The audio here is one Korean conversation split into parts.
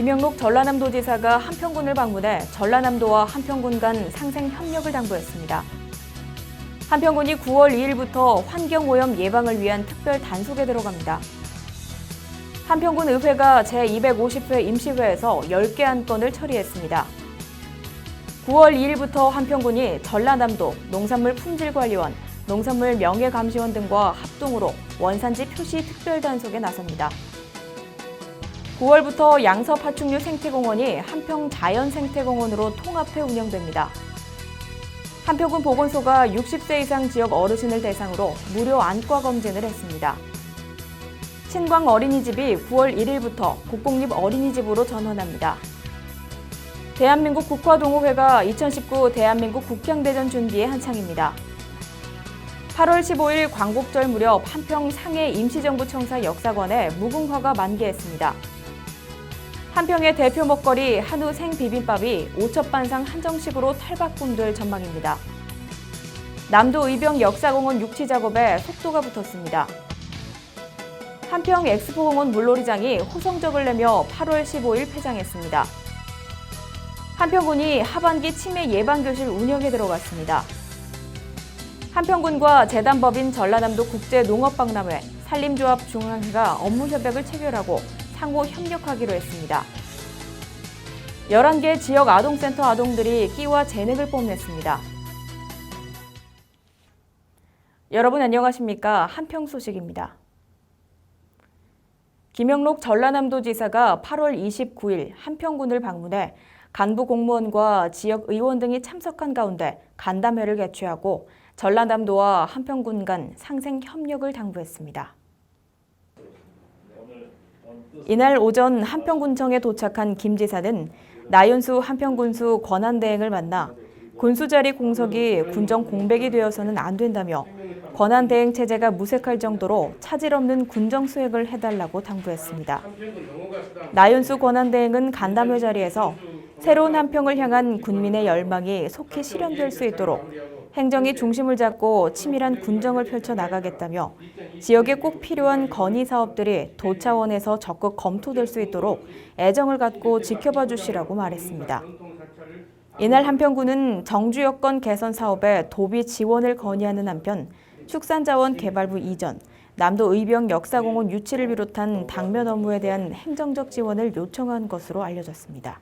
김영록 전라남도지사가 한평군을 방문해 전라남도와 한평군 간 상생 협력을 당부했습니다. 한평군이 9월 2일부터 환경오염 예방을 위한 특별 단속에 들어갑니다. 한평군 의회가 제250회 임시회에서 10개 안건을 처리했습니다. 9월 2일부터 한평군이 전라남도 농산물 품질관리원, 농산물 명예감시원 등과 합동으로 원산지 표시 특별 단속에 나섭니다. 9월부터 양섭 하충류 생태공원이 한평 자연생태공원으로 통합해 운영됩니다. 한평군 보건소가 60세 이상 지역 어르신을 대상으로 무료 안과 검진을 했습니다. 신광 어린이집이 9월 1일부터 국공립 어린이집으로 전환합니다. 대한민국 국화동호회가 2019 대한민국 국향대전 준비에 한창입니다. 8월 15일 광복절 무렵 한평 상해 임시정부 청사 역사관에 무궁화가 만개했습니다. 한 평의 대표 먹거리 한우 생비빔밥이 오첩반상 한정식으로 탈바꿈될 전망입니다. 남도 의병 역사공원 육치 작업에 속도가 붙었습니다. 한평 엑스포공원 물놀이장이 호성적을 내며 8월 15일 폐장했습니다. 한평군이 하반기 치매 예방교실 운영에 들어갔습니다. 한평군과 재단법인 전라남도 국제농업박람회, 산림조합 중앙회가 업무 협약을 체결하고 상호 협력하기로 했습니다. 11개 지역 아동센터 아동들이 끼와 재능을 뽐냈습니다. 여러분 안녕하십니까? 한평 소식입니다. 김영록 전라남도 지사가 8월 29일 한평군을 방문해 간부 공무원과 지역 의원 등이 참석한 가운데 간담회를 개최하고 전라남도와 한평군 간 상생 협력을 당부했습니다. 이날 오전 한평군청에 도착한 김 지사는 나윤수 한평군수 권한대행을 만나 군수자리 공석이 군정 공백이 되어서는 안 된다며 권한대행 체제가 무색할 정도로 차질 없는 군정 수행을 해달라고 당부했습니다. 나윤수 권한대행은 간담회 자리에서 새로운 한평을 향한 군민의 열망이 속히 실현될 수 있도록 행정이 중심을 잡고 치밀한 군정을 펼쳐 나가겠다며 지역에 꼭 필요한 건의 사업들이 도 차원에서 적극 검토될 수 있도록 애정을 갖고 지켜봐 주시라고 말했습니다. 이날 한평군은 정주 여건 개선 사업에 도비 지원을 건의하는 한편 축산자원 개발부 이전, 남도 의병 역사공원 유치를 비롯한 당면 업무에 대한 행정적 지원을 요청한 것으로 알려졌습니다.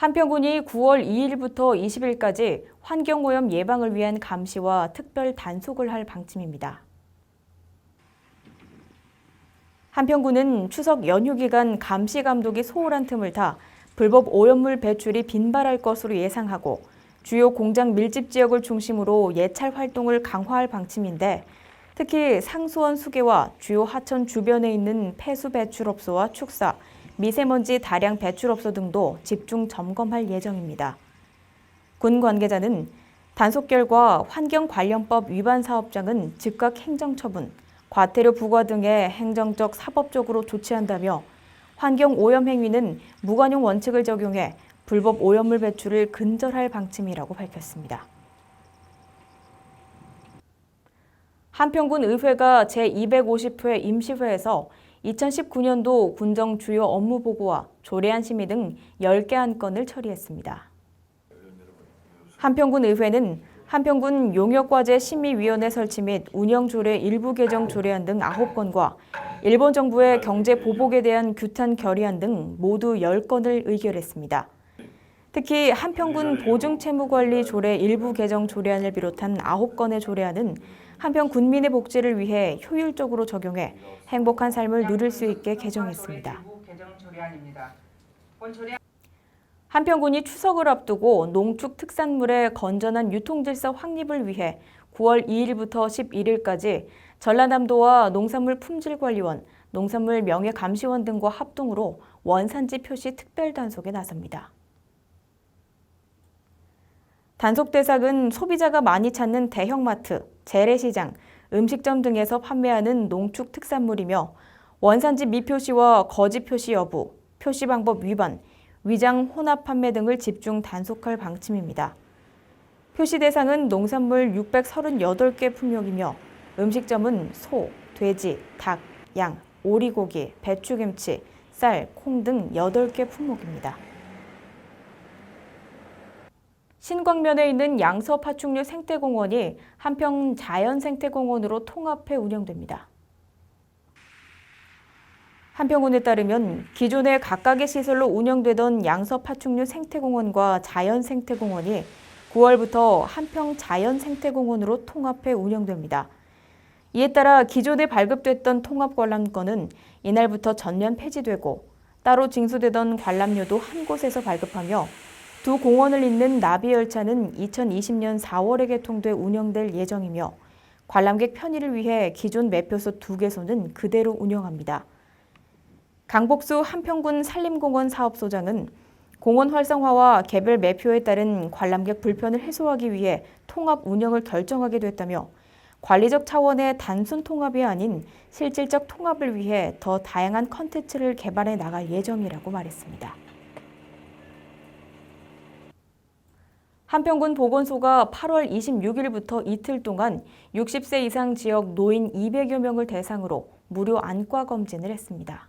한평군이 9월 2일부터 20일까지 환경오염 예방을 위한 감시와 특별 단속을 할 방침입니다. 한평군은 추석 연휴 기간 감시 감독이 소홀한 틈을 타 불법 오염물 배출이 빈발할 것으로 예상하고 주요 공장 밀집 지역을 중심으로 예찰 활동을 강화할 방침인데 특히 상수원 수계와 주요 하천 주변에 있는 폐수 배출업소와 축사, 미세먼지 다량 배출 업소 등도 집중 점검할 예정입니다. 군 관계자는 단속 결과 환경 관련법 위반 사업장은 즉각 행정처분, 과태료 부과 등의 행정적 사법적으로 조치한다며 환경 오염 행위는 무관용 원칙을 적용해 불법 오염물 배출을 근절할 방침이라고 밝혔습니다. 한평군 의회가 제250회 임시회에서 2019년도 군정 주요 업무 보고와 조례안 심의 등 10개 안건을 처리했습니다. 한평군 의회는 한평군 용역과제 심의위원회 설치 및 운영조례 일부 개정 조례안 등 9건과 일본 정부의 경제 보복에 대한 규탄 결의안 등 모두 10건을 의결했습니다. 특히 한평군 보증채무관리 조례 일부 개정 조례안을 비롯한 9건의 조례안은 한평 군민의 복지를 위해 효율적으로 적용해 행복한 삶을 누릴 수 있게 개정했습니다. 한평군이 추석을 앞두고 농축 특산물의 건전한 유통질서 확립을 위해 9월 2일부터 11일까지 전라남도와 농산물 품질관리원, 농산물 명예감시원 등과 합동으로 원산지 표시 특별 단속에 나섭니다. 단속 대상은 소비자가 많이 찾는 대형마트, 재래시장, 음식점 등에서 판매하는 농축 특산물이며 원산지 미표시와 거짓 표시 여부, 표시 방법 위반, 위장 혼합 판매 등을 집중 단속할 방침입니다. 표시 대상은 농산물 638개 품목이며 음식점은 소, 돼지, 닭, 양, 오리고기, 배추김치, 쌀, 콩 등 8개 품목입니다. 신광면에 있는 양서 파충류 생태공원이 한평 자연생태공원으로 통합해 운영됩니다. 한평군에 따르면 기존의 각각의 시설로 운영되던 양서 파충류 생태공원과 자연생태공원이 9월부터 한평 자연생태공원으로 통합해 운영됩니다. 이에 따라 기존에 발급됐던 통합 관람권은 이날부터 전면 폐지되고 따로 징수되던 관람료도 한 곳에서 발급하며 두 공원을 잇는 나비 열차는 2020년 4월에 개통돼 운영될 예정이며 관람객 편의를 위해 기존 매표소 두 개소는 그대로 운영합니다. 강복수 한평군 산림공원 사업소장은 공원 활성화와 개별 매표에 따른 관람객 불편을 해소하기 위해 통합 운영을 결정하게 됐다며 관리적 차원의 단순 통합이 아닌 실질적 통합을 위해 더 다양한 컨텐츠를 개발해 나갈 예정이라고 말했습니다. 한평군 보건소가 8월 26일부터 이틀 동안 60세 이상 지역 노인 200여 명을 대상으로 무료 안과 검진을 했습니다.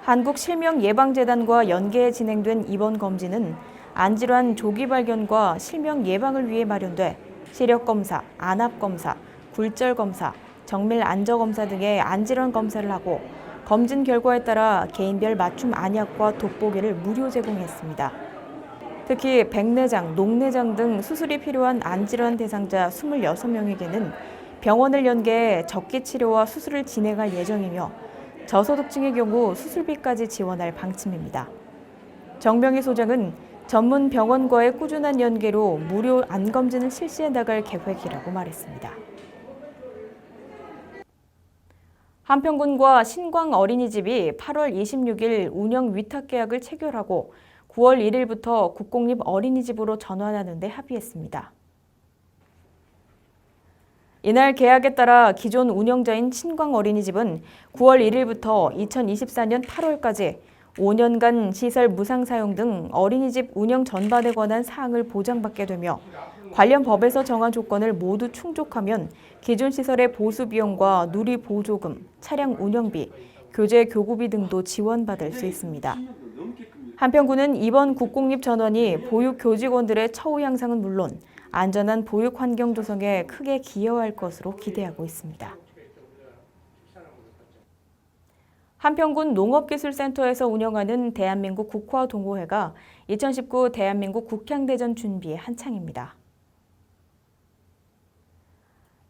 한국실명예방재단과 연계해 진행된 이번 검진은 안질환 조기 발견과 실명 예방을 위해 마련돼 시력검사, 안압검사, 굴절검사, 정밀 안저검사 등의 안질환 검사를 하고 검진 결과에 따라 개인별 맞춤 안약과 돋보기를 무료 제공했습니다. 특히 백내장, 녹내장 등 수술이 필요한 안질환 대상자 26명에게는 병원을 연계해 적기 치료와 수술을 진행할 예정이며 저소득층의 경우 수술비까지 지원할 방침입니다. 정병희 소장은 전문 병원과의 꾸준한 연계로 무료 안검진을 실시해 나갈 계획이라고 말했습니다. 한평군과 신광 어린이집이 8월 26일 운영 위탁 계약을 체결하고 9월 1일부터 국공립 어린이집으로 전환하는 데 합의했습니다. 이날 계약에 따라 기존 운영자인 신광 어린이집은 9월 1일부터 2024년 8월까지 5년간 시설 무상 사용 등 어린이집 운영 전반에 관한 사항을 보장받게 되며 관련 법에서 정한 조건을 모두 충족하면 기존 시설의 보수 비용과 누리 보조금, 차량 운영비, 교재 교구비 등도 지원받을 수 있습니다. 한평군은 이번 국공립 전원이 보육 교직원들의 처우 향상은 물론 안전한 보육 환경 조성에 크게 기여할 것으로 기대하고 있습니다. 한평군 농업기술센터에서 운영하는 대한민국 국화 동호회가 2019 대한민국 국향대전 준비에 한창입니다.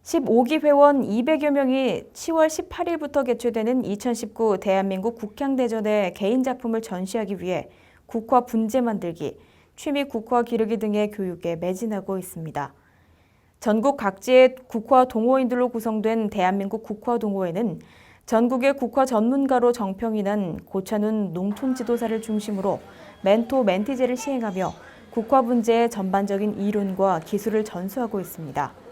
15기 회원 200여 명이 10월 18일부터 개최되는 2019 대한민국 국향대전의 개인 작품을 전시하기 위해 국화 분재 만들기, 취미 국화 기르기 등의 교육에 매진하고 있습니다. 전국 각지의 국화 동호인들로 구성된 대한민국 국화 동호회는 전국의 국화 전문가로 정평이 난 고찬훈 농촌 지도사를 중심으로 멘토 멘티제를 시행하며 국화 분재의 전반적인 이론과 기술을 전수하고 있습니다.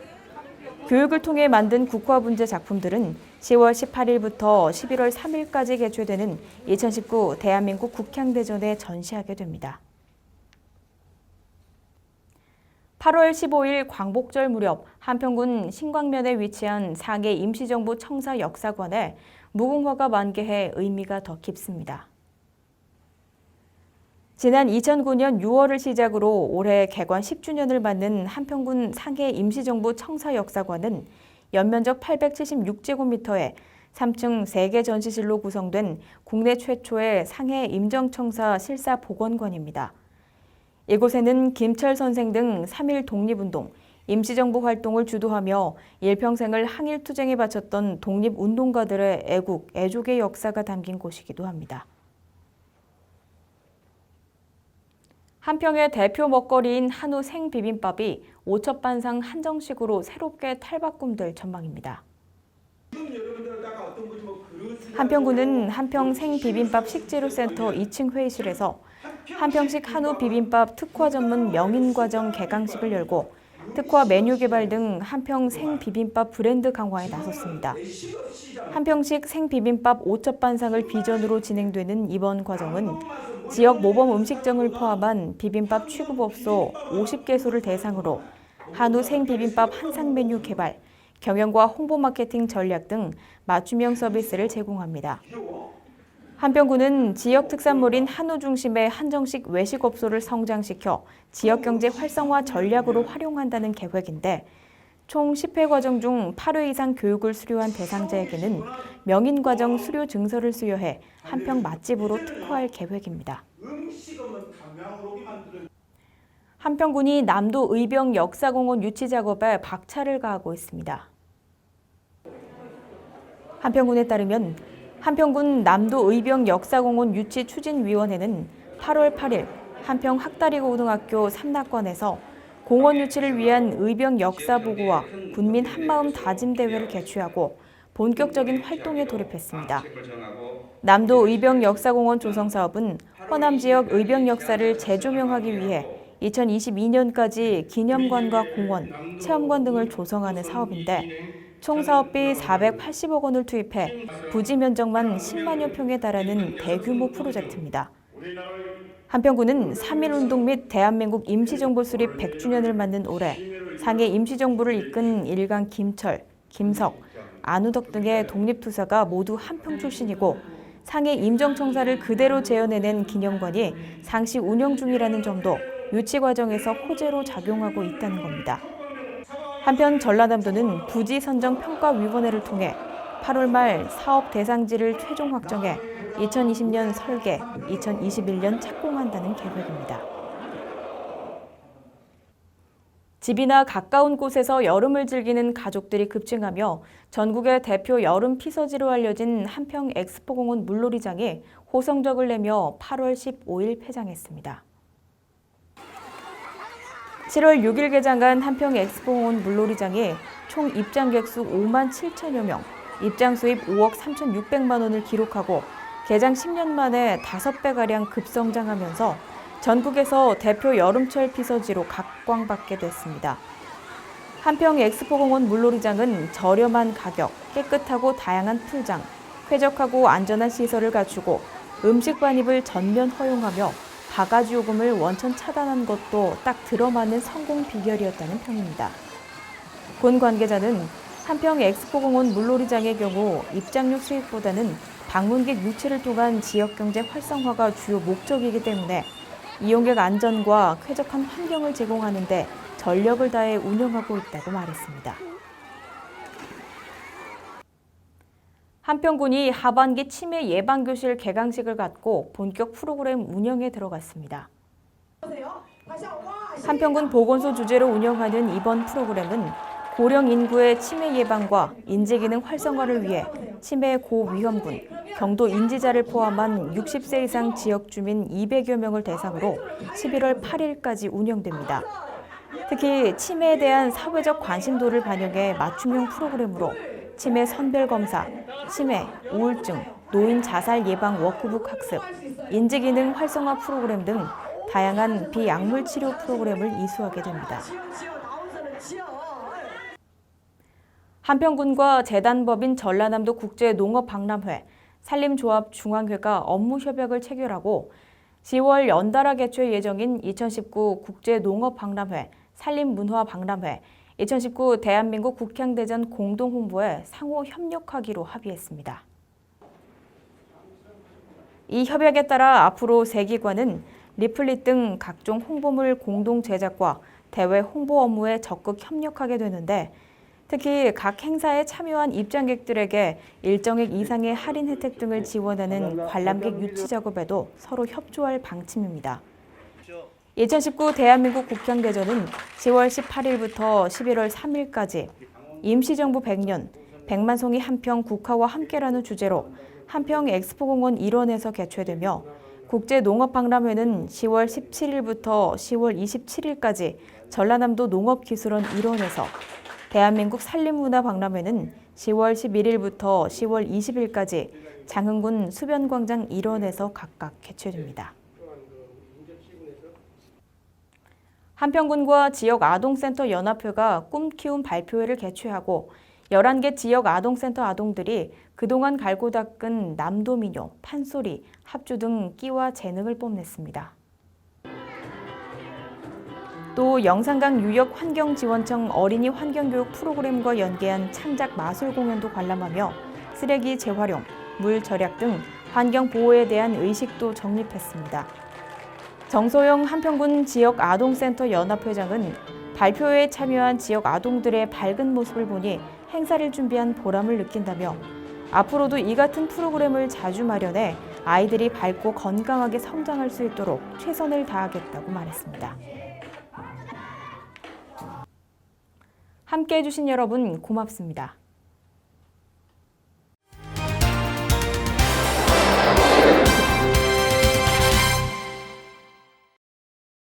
교육을 통해 만든 국화 분재 작품들은 10월 18일부터 11월 3일까지 개최되는 2019 대한민국 국향대전에 전시하게 됩니다. 8월 15일 광복절 무렵 한평군 신광면에 위치한 상해 임시정부 청사 역사관에 무궁화가 만개해 의미가 더 깊습니다. 지난 2009년 6월을 시작으로 올해 개관 10주년을 맞는 한평군 상해 임시정부 청사 역사관은 연면적 876제곱미터에 3층 3개 전시실로 구성된 국내 최초의 상해 임정청사 실사 복원관입니다. 이곳에는 김철 선생 등3.1 독립운동, 임시정부 활동을 주도하며 일평생을 항일투쟁에 바쳤던 독립운동가들의 애국, 애족의 역사가 담긴 곳이기도 합니다. 한평의 대표 먹거리인 한우 생비빔밥이 오첩반상 한정식으로 새롭게 탈바꿈될 전망입니다. 한평구는 한평 생비빔밥 식재료센터 2층 회의실에서 한평식 한우 비빔밥 특화 전문 명인과정 개강식을 열고 특화 메뉴 개발 등 한평 생비빔밥 브랜드 강화에 나섰습니다. 한평식 생비빔밥 오첩반상을 비전으로 진행되는 이번 과정은 지역 모범 음식점을 포함한 비빔밥 취급업소 50개소를 대상으로 한우 생비빔밥 한상 메뉴 개발, 경영과 홍보 마케팅 전략 등 맞춤형 서비스를 제공합니다. 한평구는 지역 특산물인 한우 중심의 한정식 외식업소를 성장시켜 지역 경제 활성화 전략으로 활용한다는 계획인데 총 10회 과정 중 8회 이상 교육을 수료한 대상자에게는 명인 과정 수료 증서를 수여해 한평 맛집으로 특화할 계획입니다. 한평군이 남도 의병 역사공원 유치 작업에 박차를 가하고 있습니다. 한평군에 따르면 한평군 남도 의병 역사공원 유치 추진위원회는 8월 8일 한평 학다리고등학교 삼락관에서 공원 유치를 위한 의병 역사 보고와 군민 한마음 다짐 대회를 개최하고 본격적인 활동에 돌입했습니다. 남도 의병 역사공원 조성 사업은 호남 지역 의병 역사를 재조명하기 위해 2022년까지 기념관과 공원, 체험관 등을 조성하는 사업인데 총 사업비 480억 원을 투입해 부지 면적만 10만여 평에 달하는 대규모 프로젝트입니다. 한평구는 3.1운동 및 대한민국 임시정부 수립 100주년을 맞는 올해 상해 임시정부를 이끈 일강 김철, 김석, 안우덕 등의 독립투사가 모두 한평 출신이고 상해 임정청사를 그대로 재현해낸 기념관이 상시 운영 중이라는 점도 유치 과정에서 호재로 작용하고 있다는 겁니다. 한편 전라남도는 부지 선정 평가 위원회를 통해 8월 말 사업 대상지를 최종 확정해 2020년 설계, 2021년 착공한다는 계획입니다. 집이나 가까운 곳에서 여름을 즐기는 가족들이 급증하며 전국의 대표 여름 피서지로 알려진 한평 엑스포공원 물놀이장이 호성적을 내며 8월 15일 폐장했습니다. 7월 6일 개장한 한평 엑스포공원 물놀이장이 총 입장객 수 5만 7천여 명, 입장 수입 5억 3,600만 원을 기록하고 개장 10년 만에 5배가량 급성장하면서 전국에서 대표 여름철 피서지로 각광받게 됐습니다. 한평 엑스포공원 물놀이장은 저렴한 가격, 깨끗하고 다양한 풀장, 쾌적하고 안전한 시설을 갖추고 음식 반입을 전면 허용하며 바가지 요금을 원천 차단한 것도 딱 들어맞는 성공 비결이었다는 평입니다. 본 관계자는 한평 엑스포공원 물놀이장의 경우 입장료 수익보다는 방문객 유치를 통한 지역 경제 활성화가 주요 목적이기 때문에 이용객 안전과 쾌적한 환경을 제공하는 데 전력을 다해 운영하고 있다고 말했습니다. 한평군이 하반기 치매 예방 교실 개강식을 갖고 본격 프로그램 운영에 들어갔습니다. 한평군 보건소 주제로 운영하는 이번 프로그램은 고령 인구의 치매 예방과 인지기능 활성화를 위해 치매 고위험군, 경도 인지자를 포함한 60세 이상 지역 주민 200여 명을 대상으로 11월 8일까지 운영됩니다. 특히 치매에 대한 사회적 관심도를 반영해 맞춤형 프로그램으로 치매 선별 검사, 치매, 우울증, 노인 자살 예방 워크북 학습, 인지기능 활성화 프로그램 등 다양한 비약물 치료 프로그램을 이수하게 됩니다. 한평군과 재단법인 전라남도 국제농업박람회, 산림조합 중앙회가 업무 협약을 체결하고 10월 연달아 개최 예정인 2019 국제농업박람회, 산림문화박람회, 2019 대한민국 국향대전 공동홍보에 상호 협력하기로 합의했습니다. 이 협약에 따라 앞으로 세 기관은 리플릿 등 각종 홍보물 공동 제작과 대외 홍보 업무에 적극 협력하게 되는데 특히 각 행사에 참여한 입장객들에게 일정액 이상의 할인 혜택 등을 지원하는 관람객 유치 작업에도 서로 협조할 방침입니다. 2019 대한민국 국향대전은 10월 18일부터 11월 3일까지 임시정부 100년, 100만 송이 한평 국화와 함께라는 주제로 한평 엑스포공원 일원에서 개최되며 국제농업박람회는 10월 17일부터 10월 27일까지 전라남도 농업기술원 일원에서 대한민국 산림문화박람회는 10월 11일부터 10월 20일까지 장흥군 수변광장 일원에서 각각 개최됩니다. 한평군과 지역 아동센터 연합회가 꿈키움 발표회를 개최하고 11개 지역 아동센터 아동들이 그동안 갈고 닦은 남도민요, 판소리, 합주 등 끼와 재능을 뽐냈습니다. 또 영산강 유역 환경지원청 어린이 환경교육 프로그램과 연계한 창작 마술 공연도 관람하며 쓰레기 재활용, 물 절약 등 환경 보호에 대한 의식도 정립했습니다. 정소영 한평군 지역 아동센터 연합회장은 발표회에 참여한 지역 아동들의 밝은 모습을 보니 행사를 준비한 보람을 느낀다며 앞으로도 이 같은 프로그램을 자주 마련해 아이들이 밝고 건강하게 성장할 수 있도록 최선을 다하겠다고 말했습니다. 함께 해주신 여러분 고맙습니다.